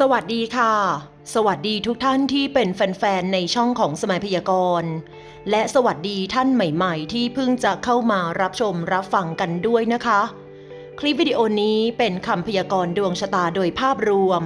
สวัสดีค่ะ สวัสดีทุกท่านที่เป็นแฟนๆ ในช่องของสมัยพยากรณ์ และสวัสดีท่านใหม่ๆ ที่เพิ่งจะเข้ามารับชมรับฟังกันด้วยนะคะ คลิปวิดีโอนี้เป็นคำพยากรณ์ดวงชะตาโดยภาพรวม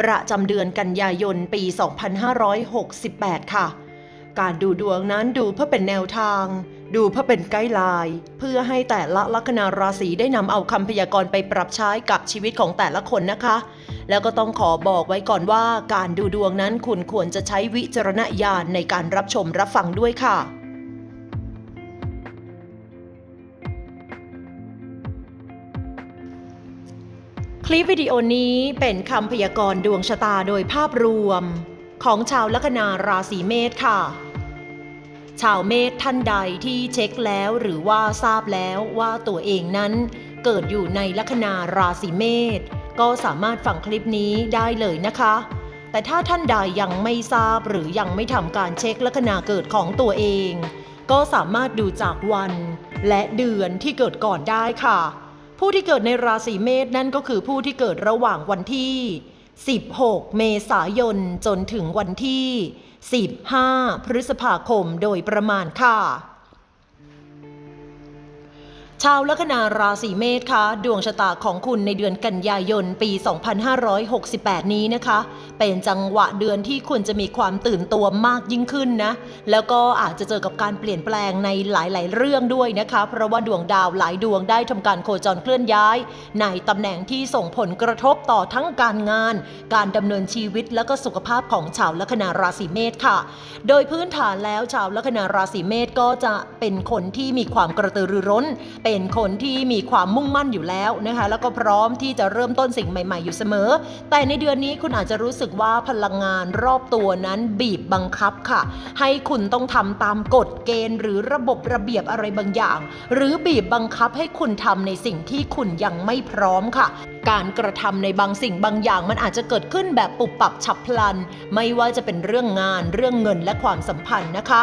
ประจำเดือนกันยายนปี 2568 ค่ะ การดูดวงนั้นดูเพื่อเป็นแนวทาง ดูเพื่อเป็นไกด์ไลน์เพื่อให้แต่ละลัคนาราศีได้นำเอาคำพยากรณ์ไปปรับใช้กับชีวิตของแต่ละคนนะคะ แล้วก็ต้องขอบอกไว้ก่อนว่าการดูดวงนั้นคุณควรจะใช้วิจารณญาณในการรับชมรับฟังด้วยค่ะคลิปวิดีโอนี้เป็นคำพยากรณ์ดวงชะตาโดยภาพรวม ของชาวลัคนาราศีเมษค่ะ ชาวเมษท่านใดที่เช็คแล้วหรือว่าทราบแล้วว่าตัวเองนั้น เกิดอยู่ในลัคนาราศีเมษก็สามารถฟังคลิปนี้ได้เลยนะคะ แต่ถ้าท่านใดยังไม่ทราบหรือยังไม่ทำการเช็คลัคนาเกิดของตัวเอง ก็สามารถดูจากวัน และเดือนที่เกิดก่อนได้ค่ะ ผู้ที่เกิดในราศีเมษนั่นก็คือผู้ที่เกิดระหว่างวันที่ 16 เมษายนจนถึงวันที่ 15 พฤษภาคมโดยประมาณค่ะ ชาวลัคนาราศีเมษคะดวงชะตาของคุณในเดือนกันยายนปี 2568 นี้นะคะ เป็นจังหวะเดือนที่คุณจะมีความตื่นตัวมากยิ่งขึ้นนะ แล้วก็อาจจะเจอกับการเปลี่ยนแปลงในหลาย ๆ เรื่องด้วยนะคะ เพราะว่าดวงดาวหลายดวงได้ทำการโคจรเคลื่อนย้าย ในตำแหน่งที่ส่งผลกระทบต่อทั้งการงาน การดำเนินชีวิตและก็สุขภาพของชาวลัคนาราศีเมษค่ะ โดยพื้นฐานแล้วชาวลัคนาราศีเมษก็จะเป็นคนที่มีความกระตือรือร้นเป็นคนที่มีความมุ่งมั่นอยู่แล้วนะคะแล้วก็พร้อมที่จะเริ่มต้นสิ่งใหม่ ๆ อยู่เสมอ แต่ในเดือนนี้คุณอาจจะรู้สึกว่าพลังงานรอบตัวนั้นบีบบังคับค่ะ ให้คุณต้องทำตามกฎเกณฑ์ หรือระบบระเบียบอะไรบางอย่าง หรือบีบบังคับให้คุณทำในสิ่งที่คุณยังไม่พร้อมค่ะ การกระทำในบางสิ่งบางอย่างมันอาจจะเกิดขึ้นแบบปุบปับฉับพลัน ไม่ว่าจะเป็นเรื่องงานเรื่องเงินและความสัมพันธ์นะคะ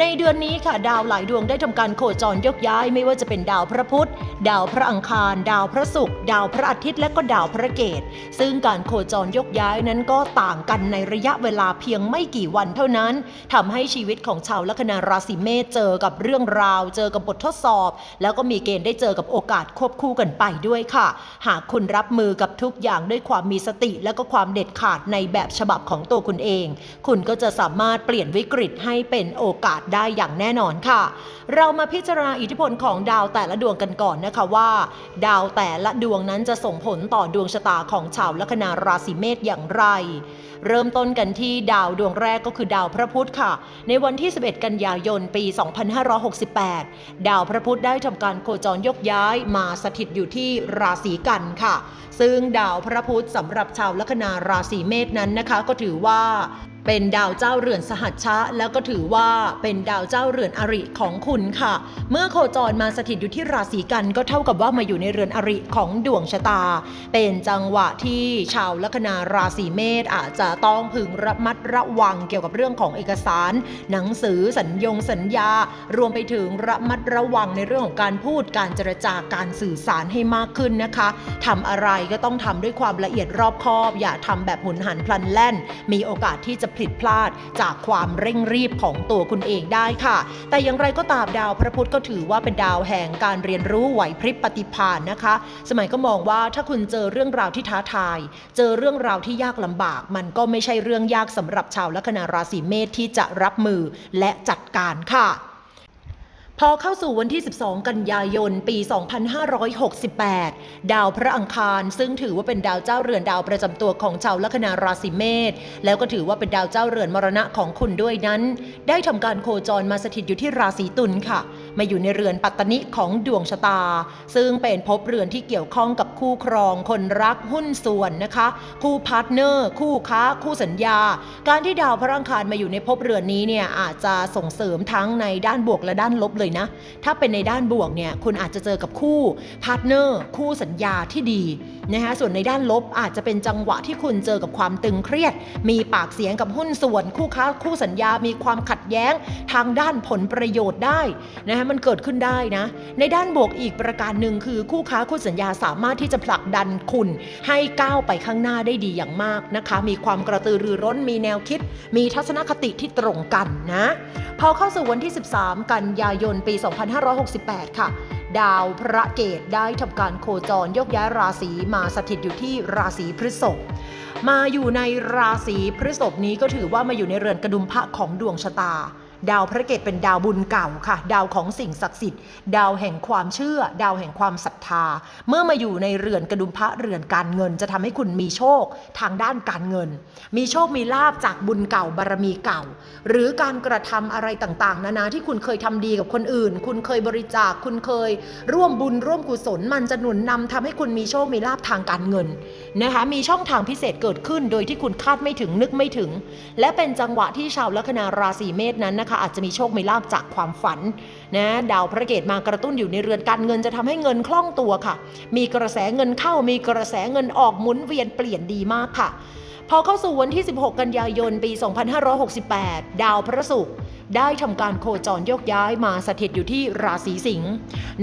ในเดือนนี้ค่ะ ดาวหลายดวงได้ทำการโคจรยกย้าย ไม่ว่าจะเป็นดาวพระพุธ ดาวพระอังคาร ดาวพระศุกร์ดาวพระอาทิตย์และก็ดาวพระเกตซึ่งการโคจรยกย้ายนั้นก็ต่างกันในระยะเวลาเพียงไม่กี่วันเท่านั้นทำให้ชีวิตของชาวลัคนาราศีเมษเจอกับเรื่องราว เจอกับบททดสอบ แล้วก็มีเกณฑ์ได้เจอกับโอกาสควบคู่กันไปด้วยค่ะ หากคุณรับมือกับทุกอย่างด้วยความมีสติและก็ความเด็ดขาดในแบบฉบับของตัวคุณเอง คุณก็จะสามารถเปลี่ยนวิกฤตให้เป็นโอกาสได้อย่างแน่นอนค่ะ เรามาพิจารณาอิทธิพลของดาวแต่ละดวงกันก่อนนะคะว่า ดาวแต่ละดวงนั้นจะส่งผลต่อดวงชะตาของชาวลัคนาราศีเมษอย่างไร เริ่มต้นกันที่ดาวดวงแรกก็คือดาวพระพุธค่ะ ในวันที่ 11 กันยายน ปี 2568 ดาวพระพุธได้ทำการโคจรยกย้ายมาสถิตอยู่ที่ราศีกันค่ะ ซึ่งดาวพระพุธสำหรับชาวลัคนาราศีเมษนั้นนะคะ ก็ถือว่า เป็นดาวเจ้าเรือนสหัชชะ แล้วก็ถือว่าเป็นดาวเจ้าเรือนอริของคุณค่ะ เมื่อโคจรมาสถิตอยู่ที่ราศีกันก็เท่ากับว่ามาอยู่ในเรือนอริของดวงชะตา เป็นจังหวะที่ชาวลัคนาราศีเมษอาจจะต้องพึงระมัดระวังเกี่ยวกับเรื่องของเอกสาร หนังสือสัญญงสัญญา รวมไปถึงระมัดระวังในเรื่องของการพูดการเจรจาการสื่อสารให้มากขึ้นนะคะทำอะไรก็ต้องทำด้วยความละเอียดรอบคอบ อย่าทำแบบหุนหันพลันแล่น มีโอกาสที่จะผิดพลาดจากความเร่งรีบของตัวคุณเองได้ค่ะ แต่อย่างไรก็ตามดาวพระพุธก็ถือว่าเป็นดาวแห่งการเรียนรู้ไหวพริบปฏิภาณนะคะ สมัยก็มองว่าถ้าคุณเจอเรื่องราวที่ท้าทาย เจอเรื่องราวที่ยากลำบาก มันก็ไม่ใช่เรื่องยากสำหรับชาวลัคนาราศีเมษที่จะรับมือและจัดการค่ะ พอเข้าสู่วันที่ 12 กันยายน ปี 2568 ดาวพระอังคาร ซึ่งถือว่าเป็นดาวเจ้าเรือนดาวประจำตัวของชาวลัคนาราศีเมษ แล้วก็ถือว่าเป็นดาวเจ้าเรือนมรณะของคุณด้วยนั้น ได้ทำการโคจรมาสถิตอยู่ที่ราศีตุลค่ะ มาอยู่ในเรือนปัตตนิของดวงชะตา ซึ่งเป็นภพเรือนที่เกี่ยวข้องกับคู่ครองคนรักหุ้นส่วนนะคะ คู่พาร์ทเนอร์ คู่ค้า คู่สัญญา การที่ดาวพระอังคารมาอยู่ในภพเรือนนี้เนี่ยอาจจะส่งเสริมทั้งในด้านบวกและด้านลบเลยนะ ถ้าเป็นในด้านบวกเนี่ยคุณอาจจะเจอกับคู่พาร์ทเนอร์คู่สัญญาที่ดีนะคะส่วนในด้านลบอาจจะเป็นจังหวะที่คุณเจอกับความตึงเครียด มีปากเสียงกับหุ้นส่วน คู่ค้าคู่สัญญา มีความขัดแย้งทางด้านผลประโยชน์ได้นะคะมันเกิดขึ้นได้นะ ในด้านบวกอีกประการหนึ่งคือคู่ค้าคู่สัญญาสามารถที่จะผลักดันคุณให้ก้าวไปข้างหน้าได้ดีอย่างมากนะคะ มีความกระตือรือร้นมีแนวคิด มีทัศนคติที่ตรงกันนะ พอเข้าสู่วันที่ 13 กันยายนปี 2568 ค่ะดาวพระเกตได้ทำการโคจรยกย้ายราศีมาสถิตอยู่ที่ราศีพฤษภมาอยู่ในราศีพฤษภนี้ก็ถือว่ามาอยู่ในเรือนกระดุมพระของดวงชะตา ดาวพระเกตเป็นดาวบุญเก่าค่ะ ดาวของสิ่งศักดิ์สิทธิ์ ดาวแห่งความเชื่อ ดาวแห่งความศรัทธา เมื่อมาอยู่ในเรือนกระดุมพระเรือนการเงิน จะทำให้คุณมีโชคทางด้านการเงิน มีโชคมีลาบจากบุญเก่าบารมีเก่า หรือการกระทำอะไรต่างๆ นานาที่คุณเคยทำดีกับคนอื่น คุณเคยบริจาคคุณเคย ร่วมบุญร่วมกุศลมันจะหนุนนำทำให้คุณมีโชคมีลาบทางการเงินนะคะมีช่องทางพิเศษเกิดขึ้น โดยที่คุณคาดไม่ถึงนึกไม่ถึง และเป็นจังหวะที่ชาวลัคนาราศีเมษนั้นนะคะอาจจะมีโชคมีลาบจากความฝันนะดาวพระเกตมากระตุ้นอยู่ในเรือนการเงินจะทำให้เงินคล่องตัวค่ะ มีกระแสเงินเข้ามีกระแสเงินออกหมุนเวียนเปลี่ยนดีมากค่ะ พอเข้าสู่วันที่ 16 กันยายนปี 2568 ดาวพระศุกร์ ได้ทำการโคจรโยกย้ายมาสถิตอยู่ที่ราศีสิงห์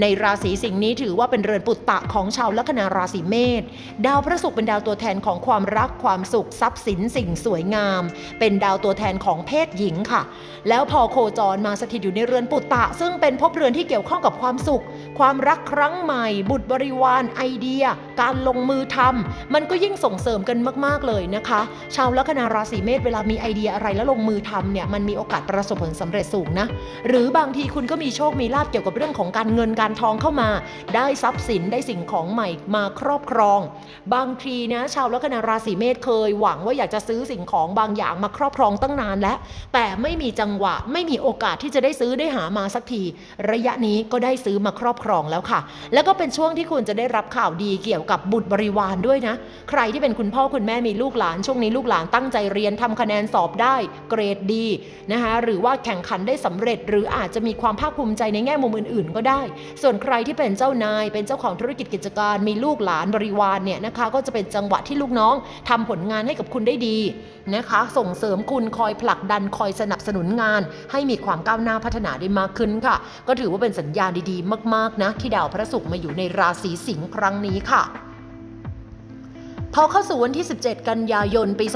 ในราศีสิงห์นี้ถือว่าเป็นเรือนปุตตะของชาวลัคนาราศีเมษดาวพระศุกร์เป็นดาวตัวแทนของความรักความสุขทรัพย์สินสิ่งสวยงาม เป็นดาวตัวแทนของเพศหญิงค่ะ แล้วพอโคจรมาสถิตอยู่ในเรือนปุตตะ ซึ่งเป็นภพเรือนที่เกี่ยวข้องกับความสุข ความรักครั้งใหม่ บุตรบริวารไอเดีย การลงมือทำมันก็ยิ่งส่งเสริมกันมาก ๆเลยนะคะ ชาวลัคนาราศีเมษเวลามีไอเดียอะไรแล้วลงมือทำเนี่ยมันมีโอกาสประสบผลสำเร็จสูงนะ หรือบางทีคุณก็มีโชคมีลาภเกี่ยวกับเรื่องของการเงินการทองเข้ามา ได้ทรัพย์สินได้สิ่งของใหม่มาครอบครอง บางทีนะ ชาวลัคนาราศีเมษเคยหวังว่าอยากจะซื้อสิ่งของบางอย่างมาครอบครองตั้งนานแล้ว แต่ไม่มีจังหวะไม่มีโอกาสที่จะได้ซื้อได้หามาสักที ระยะนี้ก็ได้ซื้อมาครอบครองแล้วค่ะ แล้วก็เป็นช่วงที่คุณจะได้รับข่าวดีเกี่ยวกับบุตรบริวารด้วยนะ ใครที่เป็นคุณพ่อคุณแม่มีลูกหลาน ช่วงนี้ลูกหลานตั้งใจเรียนทำคะแนนสอบได้เกรดดีนะคะหรือว่าแข่งขันได้สำเร็จ หรืออาจจะมีความภาคภูมิใจในแง่มุมอื่น ๆ ก็ได้ ส่วนใครที่เป็นเจ้านาย เป็นเจ้าของธุรกิจกิจการมีลูกหลานบริวารเนี่ยนะคะก็จะเป็นจังหวะที่ลูกน้องทำผลงานให้กับคุณได้ดีนะคะ ส่งเสริมคุณคอยผลักดันคอยสนับสนุนงาน ให้มีความก้าวหน้าพัฒนาได้มากขึ้นค่ะ ก็ถือว่าเป็นสัญญาณดีๆ มากๆนะที่ดาวพระศุกร์มาอยู่ในราศีสิงห์ครั้งนี้ค่ะพอเข้าสู่วันที่ 17 กันยายน ปี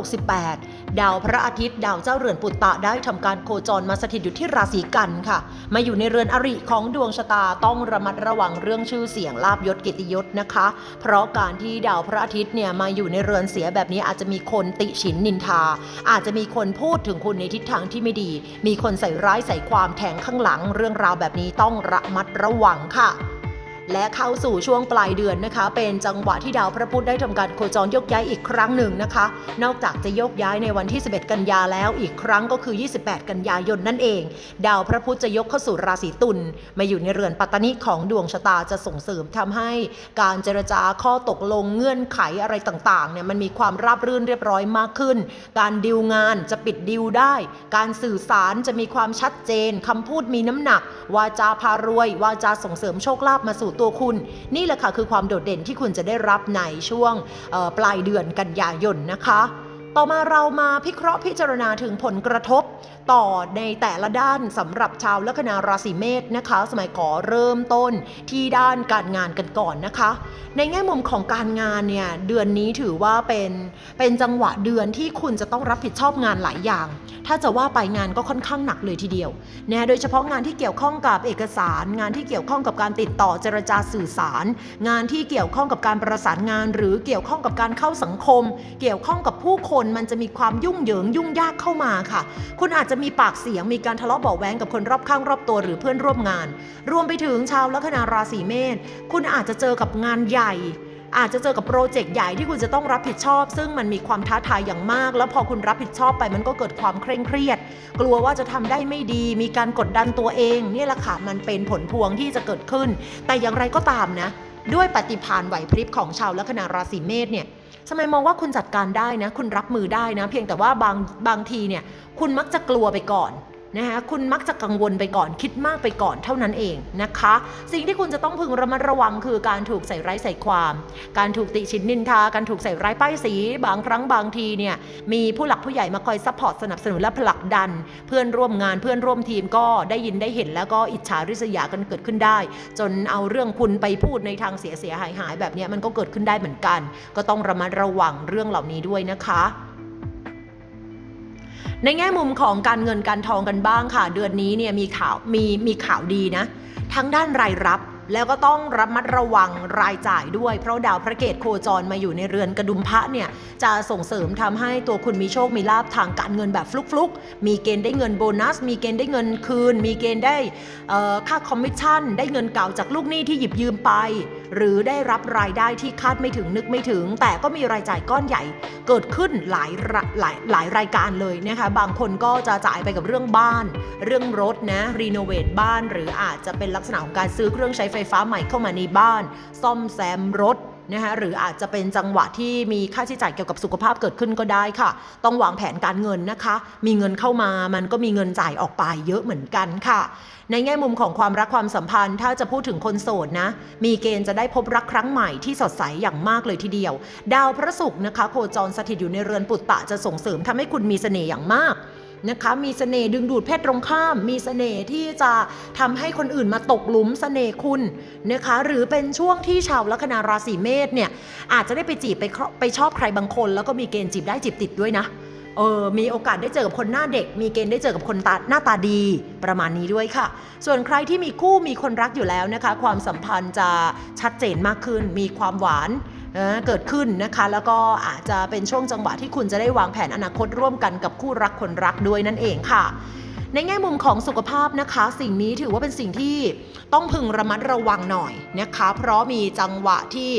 2568 ดาวพระอาทิตย์ดาวเจ้าเรือนปุตตะได้ทำการโคจรมาสถิตอยู่ที่ราศีกันค่ะ มาอยู่ในเรือนอริของดวงชะตาต้องระมัดระวังเรื่องชื่อเสียงลาบยศกิติยศนะคะ เพราะการที่ดาวพระอาทิตย์เนี่ยมาอยู่ในเรือนเสียแบบนี้อาจจะมีคนติฉินนินทา อาจจะมีคนพูดถึงคุณในทิศทางที่ไม่ดี มีคนใส่ร้ายใส่ความแทงข้างหลัง เรื่องราวแบบนี้ต้องระมัดระวังค่ะ และเข้าสู่ช่วงปลายเดือนนะคะ เป็นจังหวะที่ดาวพระพุธได้ทำการโคจรยกย้ายอีกครั้งหนึ่งนะคะ นอกจากจะยกย้ายในวันที่ 11 กันยาแล้วอีกครั้งก็คือ 28 กันยายนนั่นเอง ดาวพระพุธจะยกเข้าสู่ราศีตุลมาอยู่ในเรือนปัตตนิของดวงชะตาจะส่งเสริมทำให้การเจรจาข้อตกลงเงื่อนไขอะไรต่างๆเนี่ยมันมีความราบรื่นเรียบร้อยมากขึ้น การดิวงานจะปิดดิวได้ การสื่อสารจะมีความชัดเจนคำพูดมีน้ำหนัก วาจาพารวย วาจาส่งเสริมโชคลาภมาสู่ตัวคุณ นี่แหละค่ะคือความโดดเด่นที่คุณจะได้รับในช่วงปลายเดือนกันยายนนะคะ ต่อมาเรามาพิเคราะห์พิจารณาถึงผลกระทบ ต่อในแต่ละด้านสำหรับชาวลัคนาราศีเมษนะคะ สมัยขอเริ่มต้นที่ด้านการงานกันก่อนนะคะ ในแง่มุมของการงานเนี่ยเดือนนี้ถือว่าเป็นเป็นจังหวะเดือนที่คุณจะต้องรับผิดชอบงานหลายอย่าง ถ้าจะว่าไปงานก็ค่อนข้างหนักเลยทีเดียวนะโดยเฉพาะงานที่เกี่ยวข้องกับเอกสาร งานที่เกี่ยวข้องกับการติดต่อเจรจาสื่อสาร งานที่เกี่ยวข้องกับการประสานงาน หรือเกี่ยวข้องกับการเข้าสังคม เกี่ยวข้องกับผู้คนมันจะมีความยุ่งเหยิงยุ่งยากเข้ามาค่ะ คุณอาจจะมีปากเสียงมีการทะเลาะเบาแว้งกับคนรอบข้างรอบตัวหรือเพื่อนร่วมงาน รวมไปถึงชาวลัคนาราศีเมษคุณอาจจะเจอกับงานใหญ่อาจจะเจอกับโปรเจกต์ใหญ่ที่คุณจะต้องรับผิดชอบ ซึ่งมันมีความท้าทายอย่างมาก แล้วพอคุณรับผิดชอบไปมันก็เกิดความเคร่งเครียด กลัวว่าจะทำได้ไม่ดี มีการกดดันตัวเองนี่แหละค่ะมันเป็นผลพวงที่จะเกิดขึ้น แต่อย่างไรก็ตามนะ ด้วยปฏิภาณไหวพริบของชาวลัคนาราศีเมษเนี่ย สมัยมองว่าคุณจัดการได้นะ คุณรับมือได้นะ เพียงแต่ว่าบางบางทีเนี่ย คุณมักจะกลัวไปก่อน นะคะคุณมักจะกังวลไปก่อนคิดมากไปก่อนเท่านั้นเองนะคะ สิ่งที่คุณจะต้องพึงระมัดระวังคือการถูกใส่ร้ายใส่ความ การถูกติชินนินทา การถูกใส่ร้ายป้ายสี บางครั้งบางทีเนี่ยมีผู้หลักผู้ใหญ่มาคอยซัพพอร์ตสนับสนุนและผลักดัน เพื่อนร่วมงานเพื่อนร่วมทีมก็ได้ยินได้เห็น แล้วก็อิจฉาริษยากันเกิดขึ้นได้ จนเอาเรื่องคุณไปพูดในทางเสียเสียหายหายแบบนี้มันก็เกิดขึ้นได้เหมือนกัน ก็ต้องระมัดระวังเรื่องเหล่านี้ด้วยนะคะ ในแง่มุมของการเงินการทองกันบ้างค่ะ เดือนนี้เนี่ยมีข่าวมีมีข่าวดีนะ ทั้งด้านรายรับแล้วก็ต้องระมัดระวังรายจ่ายด้วย เพราะดาวพระเกตโคจรมาอยู่ในเรือนกระดุมพระเนี่ย จะส่งเสริมทำให้ตัวคุณมีโชคมีลาบทางการเงินแบบฟลุกๆ มีเกณฑ์ได้เงินโบนัส มีเกณฑ์ได้เงินคืน มีเกณฑ์ได้ค่าคอมมิชชั่น ได้เงินเก่าจากลูกหนี้ที่หยิบยืมไป หรือได้รับรายได้ที่คาดไม่ถึงนึกไม่ถึง แต่ก็มีรายจ่ายก้อนใหญ่เกิดขึ้นหลายหลายหลายรายการเลยนะคะบางคนก็จะจ่ายไปกับเรื่องบ้าน เรื่องรถนะรีโนเวทบ้าน หรืออาจจะเป็นลักษณะของการซื้อเครื่องใช้ไฟฟ้าใหม่เข้ามาในบ้าน ซ่อมแซมรถ นะคะหรืออาจจะเป็นจังหวะที่มีค่าใช้จ่ายเกี่ยวกับสุขภาพเกิดขึ้นก็ได้ค่ะ ต้องวางแผนการเงินนะคะ มีเงินเข้ามามันก็มีเงินจ่ายออกไปเยอะเหมือนกันค่ะ ในแง่มุมของความรักความสัมพันธ์ ถ้าจะพูดถึงคนโสดนะ มีเกณฑ์จะได้พบรักครั้งใหม่ที่สดใสอย่างมากเลยทีเดียว ดาวพระศุกร์นะคะ โคจรสถิตอยู่ในเรือนปุตตะจะส่งเสริมทำให้คุณมีเสน่ห์อย่างมาก นะคะมีเสน่ห์ดึงดูดเพศตรงข้าม มีเสน่ห์ที่จะทำให้คนอื่นมาตกหลุมเสน่ห์คุณนะคะหรือเป็นช่วงที่ชาวลัคนาราศีเมษเนี่ยอาจจะได้ไปจีบไปไปชอบใครบางคน แล้วก็มีเกณฑ์จีบได้จีบติดด้วยนะเออมีโอกาสได้เจอกับคนหน้าเด็ก มีเกณฑ์ได้เจอกับคนตาหน้าตาดีประมาณนี้ด้วยค่ะ ส่วนใครที่มีคู่มีคนรักอยู่แล้วนะคะ ความสัมพันธ์จะชัดเจนมากขึ้น มีความหวาน เกิดขึ้นนะคะ แล้วก็อาจจะเป็นช่วงจังหวะที่คุณจะได้วางแผนอนาคตร่วมกันกับคู่รักคนรักด้วยนั่นเองค่ะ ในแง่มุมของสุขภาพนะคะ สิ่งนี้ถือว่าเป็นสิ่งที่ต้องพึงระมัดระวังหน่อยนะคะ เพราะมีจังหวะที่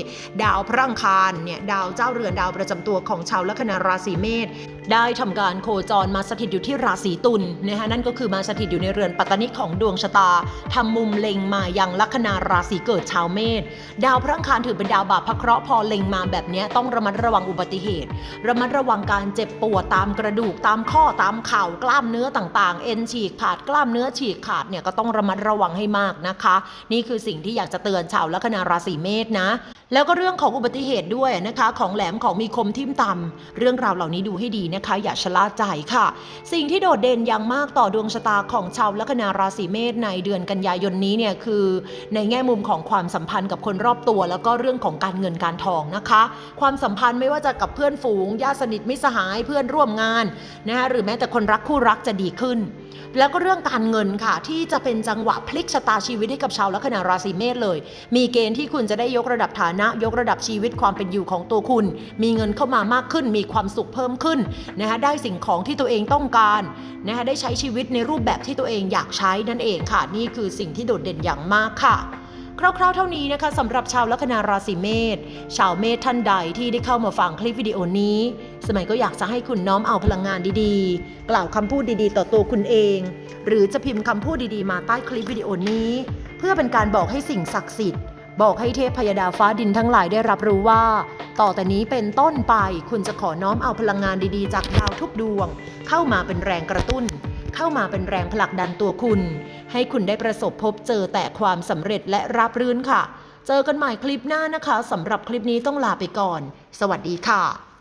ดาวพระอังคารเนี่ยดาวเจ้าเรือนดาวประจำตัวของชาวลัคนาราศีเมษได้ทำการโคจรมาสถิตอยู่ที่ราศีตุลนะคะนั่นก็คือมาสถิตอยู่ในเรือนปัตตนิของดวงชะตาทำมุมเล็งมายังลัคนาราศีเกิดชาวเมษดาวพระอังคารถือเป็นดาวบาปพระเคราะห์พอเล็งมาแบบนี้ต้องระมัดระวังอุบัติเหตุ ระมัดระวังการเจ็บปวดตามกระดูกตามข้อตามเข่ากล้ามเนื้อต่างๆ เอ็นฉีกขาดกล้ามเนื้อฉีกขาดเนี่ยก็ต้องระมัดระวังให้มากนะคะ นี่คือสิ่งที่อยากจะเตือนชาวลัคนาราศีเมษนะแล้วก็เรื่องของอุบัติเหตุด้วยนะคะ ของแหลมของมีคมทิ่มตำเรื่องราวเหล่านี้ดูให้ดีนะคะ อย่าชะล่าใจค่ะ สิ่งที่โดดเด่นอย่างมากต่อดวงชะตาของชาวลัคนาราศีเมษในเดือนกันยายนนี้เนี่ยคือ ในแง่มุมของความสัมพันธ์กับคนรอบตัว แล้วก็เรื่องของการเงินการทองนะคะ ความสัมพันธ์ไม่ว่าจะกับเพื่อนฝูงญาติสนิทมิสหายเพื่อนร่วมงานนะคะหรือแม้แต่คนรักคู่รักจะดีขึ้น แล้วก็เรื่องการเงินค่ะ ที่จะเป็นจังหวะพลิกชะตาชีวิตให้กับชาวลัคนาราศีเมษเลย มีเกณฑ์ที่คุณจะได้ยกระดับฐานะ ยกระดับชีวิตความเป็นอยู่ของตัวคุณ มีเงินเข้ามามากขึ้น มีความสุขเพิ่มขึ้นนะคะได้สิ่งของที่ตัวเองต้องการนะคะได้ใช้ชีวิตในรูปแบบที่ตัวเองอยากใช้นั่นเองค่ะ นี่คือสิ่งที่โดดเด่นอย่างมากค่ะ คร่าวๆเท่านี้นะคะสำหรับชาวลัคนาราศีเมษชาวเมษท่านใดที่ได้เข้ามาฟังคลิปวิดีโอนี้ สมัยก็อยากจะให้คุณน้อมเอาพลังงานดีๆ กล่าวคำพูดดีๆ ต่อตัวคุณเอง หรือจะพิมพ์คำพูดดีๆ มาใต้คลิปวิดีโอนี้ เพื่อเป็นการบอกให้สิ่งศักดิ์สิทธิ์ บอกให้เทพพยดาฟ้าดินทั้งหลายได้รับรู้ว่า ต่อแต่นี้เป็นต้นไปคุณจะขอน้อมเอาพลังงานดีๆ จากดาวทุกดวง เข้ามาเป็นแรงกระตุ้น เข้ามาเป็นแรงผลักดันตัวคุณ ให้คุณได้ประสบพบเจอแต่ความสำเร็จและราบรื่นค่ะ เจอกันใหม่คลิปหน้านะคะสำหรับคลิปนี้ต้องลาไปก่อน สวัสดีค่ะ